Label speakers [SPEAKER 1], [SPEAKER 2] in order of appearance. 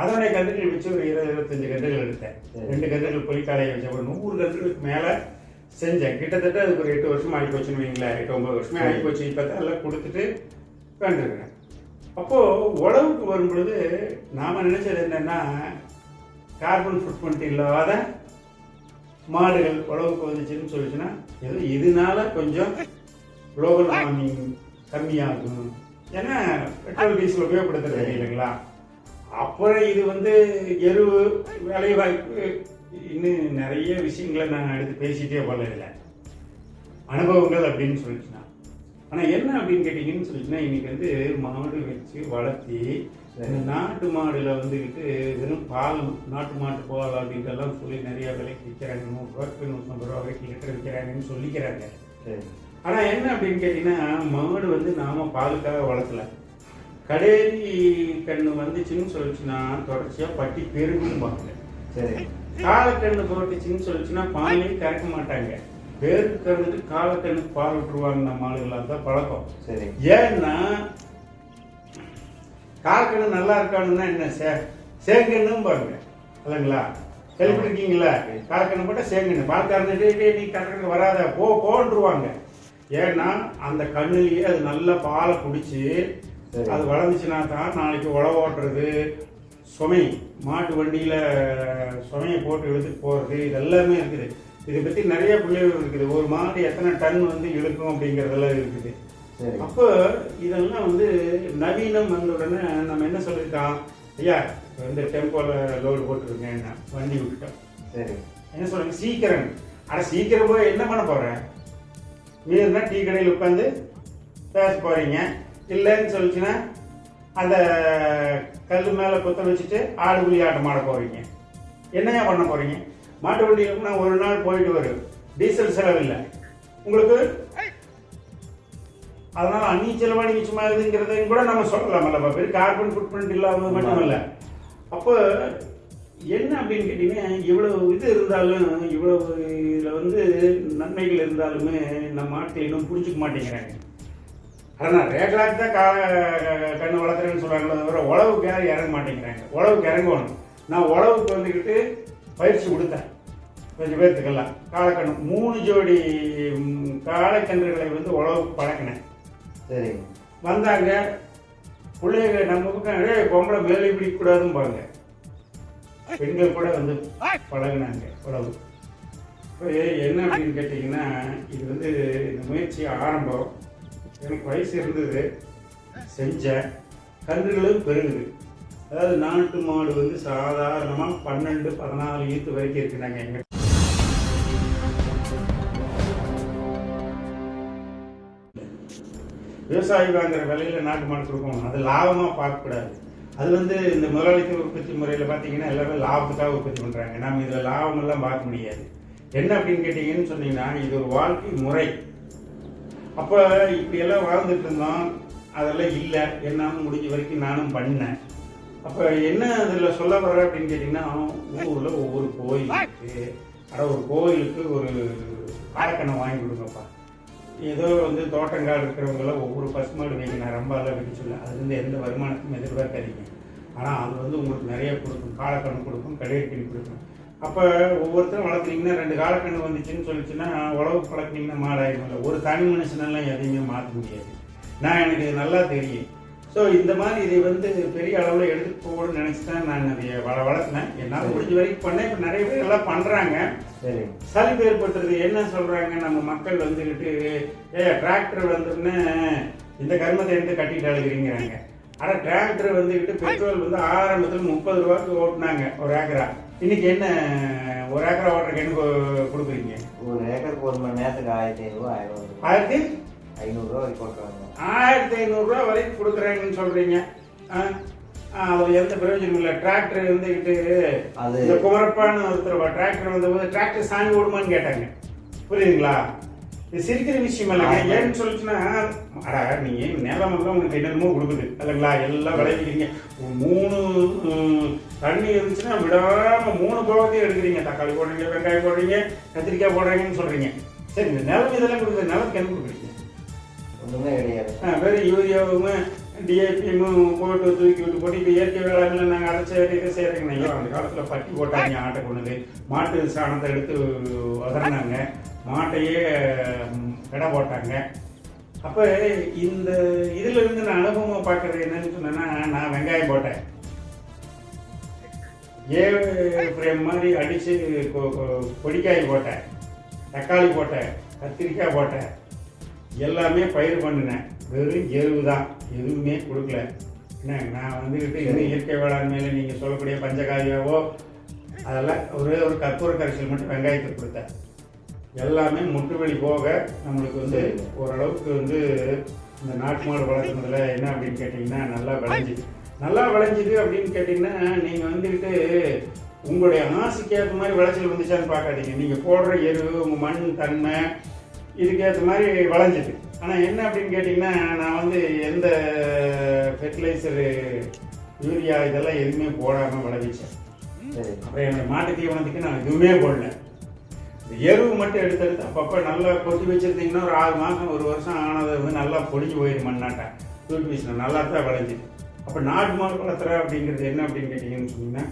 [SPEAKER 1] அதோட கன்றுகள் வச்சு ஒரு இருபது இருபத்தஞ்சு கன்றுகள் எடுத்தேன். ரெண்டு கன்றுகள் பொய்க்காலையை வச்ச ஒரு நூறு கன்றுகளுக்கு மேலே செஞ்சேன். கிட்டத்தட்ட அதுக்கு ஒரு எட்டு வருஷம் ஆகி போச்சுன்னு வைங்களேன். எட்டு ஒன்பது வருஷமே ஆகி போச்சு இப்போ தான் எல்லாம் கொடுத்துட்டு உட்காந்துருக்கிறேன் அப்போது உழவுக்கு வரும்பொழுது நாம் நினச்சது என்னென்னா கார்பன் ஃபுட்பிரிண்ட் இல்லாத மாடுகள் உழவுக்கு வந்துச்சுன்னு சொல்லிச்சுன்னா ஏதோ இதனால கொஞ்சம் குளோபல் வார்மிங் கம்மியாகும். ஏன்னா பெட்ரோல் டீசல் உபயோகப்படுத்துறது இல்லைங்களா? அப்புறம் இது வந்து எருவு வேலைவாய்ப்பு. இன்னும் நிறைய விஷயங்களை நான் எடுத்து பேசிட்டே போல இல்லை அனுபவங்கள் அப்படின்னு சொல்லிச்சுன்னா ஆனால் என்ன அப்படின்னு கேட்டிங்கன்னு சொல்லிச்சுன்னா இன்னைக்கு வந்து மாடு வச்சு வளர்த்தி நாட்டு மாடுல வந்துக்கிட்டு வெறும் பால் நாட்டு மாட்டு பால் அப்படின்ட்டு எல்லாம் சொல்லி நிறைய விலைக்கு விற்கிறாங்க. நூறுரூவாய்க்கு நூற்றம்பது ரூபா வரைக்கும் லிட்டர் விற்கிறாங்கன்னு சொல்லிக்கிறாங்க.
[SPEAKER 2] சரி.
[SPEAKER 1] ஆனா என்ன அப்படின்னு கேட்டீங்கன்னா மாடு வந்து நாம பாலுக்காக வளர்க்கல. கடையி கண்ணு வந்துச்சுன்னு சொல்லிச்சுன்னா தொடர்ச்சியா பட்டி பெருகும்பாங்க
[SPEAKER 2] சரி.
[SPEAKER 1] காலக்கண்ணு போட்டுச்சுன்னு சொல்லிச்சுன்னா பாலே கறக்க மாட்டாங்க. பேருக்கு கறந்துட்டு காலக்கண்ணுக்கு பால் விட்டுருவாங்க நம்ம ஆளுகளாக தான் பழக்கம்.
[SPEAKER 2] சரி.
[SPEAKER 1] ஏன்னா காலக்கண்ணு நல்லா இருக்கானுன்னா என்ன சே சேங்கண்ணும் பாருங்க. இல்லைங்களா? கேள்விப்பட்டிருக்கீங்களா? காலக்கண்ணு போட்டால் சேங்கண்ணு பால் கறந்துட்டு நீ கறக்க வராத. போ போன்றுவாங்க. ஏன்னா அந்த கண்ணுலயே அது நல்ல பாலை குடிச்சு. அது வளர்ந்துச்சுன்னா தான் நாளைக்கு உழவு ஓட்டுறது சுமை மாட்டு வண்டியில சுமையை போட்டு இழுத்துட்டு போறது இது எல்லாமே இருக்குது. இதை பத்தி நிறைய பிள்ளைகள் இருக்குது. ஒரு மாடு எத்தனை டன் வந்து இழுக்கும் அப்படிங்கறதெல்லாம் இருக்குது. அப்போ இதெல்லாம் வந்து நவீனம் வந்த உடனே நம்ம என்ன சொல்லியிருக்கோம் ஐயா வந்து டெம்போல லோடு போட்டுருக்கேன் வண்டி விட்டுட்டோம்.
[SPEAKER 2] சரி.
[SPEAKER 1] என்ன சொல்றீங்க? சீக்கிரம். அட சீக்கிரம் போய் என்ன பண்ண போறேன் மீறினா டீ கடையில் உட்காந்து பேச போறீங்க. இல்லைன்னு சொல்லிச்சுன்னா அந்த கல் மேலே குத்த வச்சுட்டு ஆடு புலி ஆட்டம் ஆட போறீங்க. என்னையா பண்ண போறீங்க? மாட்டு வண்டியில் நான் ஒரு நாள் போயிட்டு வரும் டீசல் செலவு இல்லை. உங்களுக்கு? அதனால அன்னி செலவாணி மிச்சமாகுதுங்கிறதையும் கூட நம்ம சொல்லலாம்ல. பேர் கார்பன் ஃபுட் பிரிண்ட் இல்லாமல் மட்டும் இல்லை அப்போ என்ன அப்படின்னு கேட்டீங்கன்னா இவ்வளவு இது இருந்தாலும் இவ்வளவு இதில் வந்து நன்மைகள் இருந்தாலுமே நம்ம ஆட்கள் இன்னும் புரிஞ்சுக்க மாட்டேங்கிறாங்க. ஆனால் ரேகலாக்கு தான் கா கண்ணு வளர்த்துறேன்னு சொல்கிறாங்களே தவிர உழவுக்கு யாரும் இறங்க மாட்டேங்கிறாங்க. உழவுக்கு இறங்கணும். நான் உழவுக்கு வந்துக்கிட்டு பயிற்சி கொடுத்தேன். கொஞ்சம் பேர்த்துக்கெல்லாம். காலக்கண்ணு மூணு ஜோடி ம், காளைக்கன்றுகளை வந்து உழவுக்கு பழக்கினேன்.
[SPEAKER 2] சரி
[SPEAKER 1] வந்தாங்க. பிள்ளைங்க நம்ம பக்கம் "ஏய், பொம்பளை மேலே பிடிக்கக்கூடாதுன்னு பாருங்க. பெண்கள் கூட வந்து பழகுனாங்க உழவு. இப்போ என்ன அப்படின்னு கேட்டிங்கன்னா இது வந்து இந்த முயற்சி ஆரம்பம். எனக்கு வயசு இருந்தது செஞ்சேன். கன்றுகளும் பெருகுது. அதாவது நாட்டு மாடு வந்து சாதாரணமாக பன்னெண்டு பதினாலு ஈத்து வரைக்கும் இருக்குனாங்க எங்க விவசாயி வாங்குற விலையில நாட்டு மாடு கொடுக்கணும். அது லாபமாக பார்க்கக்கூடாது. அது வந்து இந்த முதலாளித்துவ உற்பத்தி முறையில் பார்த்தீங்கன்னா எல்லாமே லாபத்துக்காக உற்பத்தி பண்ணுறாங்க நம்ம இதில் லாபமெல்லாம் பார்க்க முடியாது. என்ன அப்படின்னு கேட்டிங்கன்னு சொன்னீங்கன்னா இது ஒரு வாழ்க்கை முறை. அப்போ இப்படியெல்லாம் வாழ்ந்துட்டு இருந்தோம். அதெல்லாம் இல்லை. என்னால் முடிஞ்ச வரைக்கும் நானும் பண்ணேன். அப்போ என்ன அதில் சொல்ல வர அப்படின்னு கேட்டிங்கன்னா ஊரில் ஒவ்வொரு கோயில் இருக்கு ஒரு கோயிலுக்கு ஒரு காலக்கண்ணை வாங்கி கொடுங்கப்பா. ஏதோ வந்து தோட்டங்காடு இருக்கிறவங்களாம் ஒவ்வொரு பசுமாடு வைங்க நான் ரொம்ப எல்லாம் வைக்க சொல்ல. அதுலேருந்து எந்த வருமானத்தையும் எதிர்பார்க்காதீங்க. ஆனால் அது வந்து உங்களுக்கு நிறைய கொடுக்கும். காலக்கணம் கொடுக்கும் கடையக்கிணி கொடுக்கும். அப்போ ஒவ்வொருத்தரும் வளர்க்குறீங்கன்னா ரெண்டு காலக்கண்ணு வந்துச்சுன்னு சொல்லிச்சுன்னா உழவு பழக்கினீங்கன்னா மாடாயிருமில்ல ஒரு தனி மனுஷனெல்லாம் எதையுமே மாற்ற முடியாது. நான் எனக்கு நல்லா தெரியும். ஸோ இந்த மாதிரி இதை வந்து பெரிய அளவில் எடுத்துட்டு போகணும்னு நினச்சி தான் நான் அதை வள வளர்த்தினேன் என்னால் முடிஞ்ச வரைக்கும் பண்ணேன். இப்போ நிறைய பேர் எல்லாம் பண்ணுறாங்க
[SPEAKER 2] சரி.
[SPEAKER 1] சலிப்பு ஏற்பட்டுறது என்ன சொல்றாங்க? நம்ம மக்கள் வந்துக்கிட்டு ஏ டிராக்டர் வந்துன்னு இந்த கர்மத்தை எடுத்து கட்டிட்டு அழுகிறீங்கிறாங்க ஆனா டிராக்டர் வந்துக்கிட்டு பெட்ரோல் வந்து ஆரம்பத்தில் முப்பது ரூபாய்க்கு ஓட்டுனாங்க ஒரு ஏக்கரா. இன்னைக்கு என்ன ஒரு ஏக்கரா ஓட்டுறதுக்கு என்ன கொடுக்குறீங்க?
[SPEAKER 2] ஒரு ஏக்கருக்கு ஒரு மணி நேரத்துக்கு ஆயிரத்தி ஐநூறுரூவா ஆயிரம்
[SPEAKER 1] ஆயிரத்தி?
[SPEAKER 2] ஐநூறுரூவா வரைக்கும் போட்டுருவாங்க.
[SPEAKER 1] ஆயிரத்தி ஐநூறுரூவா வரைக்கும் கொடுக்குறாங்கன்னு? ஆ, அது எந்த பிரயோஜனம் இல்லை. டிராக்டர் வந்துக்கிட்டு
[SPEAKER 2] அது-
[SPEAKER 1] குமரப்பான்னு ஒருத்தர் டிராக்டர் வந்தபோது டிராக்டர் சாமி ஓடுமான்னு கேட்டாங்க. புரியுதுங்களா? சிரிக்கிற விஷயம் இல்லைங்க. ஏன்னு சொல்லிச்சுன்னா அடா நீ நிலம் எல்லாம் உங்களுக்கு என்னென்னமோ கொடுக்குது. இல்லைங்களா? எல்லாம் விளைவிக்கிறீங்க மூணு தண்ணி இருந்துச்சுன்னா விடாம மூணு போகத்தையும் எடுக்கிறீங்க. தக்காளி போடுறீங்க வெங்காயம் போடுறீங்க கத்திரிக்காய் போடுறீங்கன்னு சொல்றீங்க. சரி இந்த நிலம் இதெல்லாம் கொடுக்குறது நிலத்துக்கு என்ன கொடுக்குறீங்க?
[SPEAKER 2] ஒன்றுமே கிடையாது.
[SPEAKER 1] ஆ, வெறும் யூரியாவும் டிஏபிஎம் போட்டு தூக்கி விட்டு போட்டு இப்போ இயற்கை வேளாண்மையில் நாங்கள் அதை சரி இதை செய்கிறீங்க அந்த காலத்தில் பட்டி போட்டாங்க ஆட்டை கொண்டு மாட்டு சாணத்தை எடுத்து வதறினாங்க மாட்டையே கடை போட்டாங்க. அப்போ இந்த இதுல இருந்து நான் அனுபவமாக பார்க்கறது என்னன்னு சொன்னேன்னா நான் வெங்காயம் போட்டேன். ஏ ஃப்ரேம் மாதிரி அடித்து பொடிக்காய் போட்டேன். தக்காளி போட்டேன். கத்திரிக்காய் போட்டேன். எல்லாமே பயிர் பண்ணினேன். வெறும் எருவு தான். எதுவுமே கொடுக்கல. என்ன நான் வந்துக்கிட்டு எதுவும் இயற்கை வேளாண்மையில் நீங்கள் சொல்லக்கூடிய பஞ்சகாரியாவோ அதெல்லாம் ஒரே ஒரு கற்பூர கரைசல் மட்டும் வெங்காயத்தை கொடுத்தேன். எல்லாமே முட்டுவெளி போக நம்மளுக்கு வந்து ஓரளவுக்கு வந்து இந்த நாட்டு மாடு வளர்க்குறதுல என்ன அப்படின்னு கேட்டிங்கன்னா நல்லா விளைஞ்சுது. நல்லா விளைஞ்சுது அப்படின்னு கேட்டிங்கன்னா நீங்கள் வந்துக்கிட்டு உங்களுடைய ஆசைக்கு ஏற்ற மாதிரி விளைச்சல் வந்துச்சான்னு பார்க்காதீங்க. நீங்கள் போடுற எரு உங்கள் மண் தன்மை இதுக்கேற்ற மாதிரி விளைஞ்சுது. ஆனால் என்ன அப்படின்னு கேட்டிங்கன்னா நான் வந்து எந்த ஃபெர்டிலைசரு யூரியா இதெல்லாம் எதுவுமே போடாமல் விளைவிச்சேன்.
[SPEAKER 2] சரி
[SPEAKER 1] அப்புறம் என்னோட மாட்டு தீவனத்துக்கு நான் எதுவுமே போடல. எருவு மட்டும் எடுத்து எடுத்து அப்பப்போ நல்லா கொட்டி வச்சிருந்தீங்கன்னா ஒரு ஆறு மாதம் ஒரு வருஷம் ஆனது வந்து நல்லா பொடிஞ்சு போயிடும் மண்ணாட்டை. தூக்கி வீசினா நல்லா தான் விளைஞ்சிது. அப்போ நாட்டு மாடு வளர்த்துற அப்படிங்கிறது என்ன அப்படின்னு கேட்டிங்கன்னு சொன்னீங்கன்னா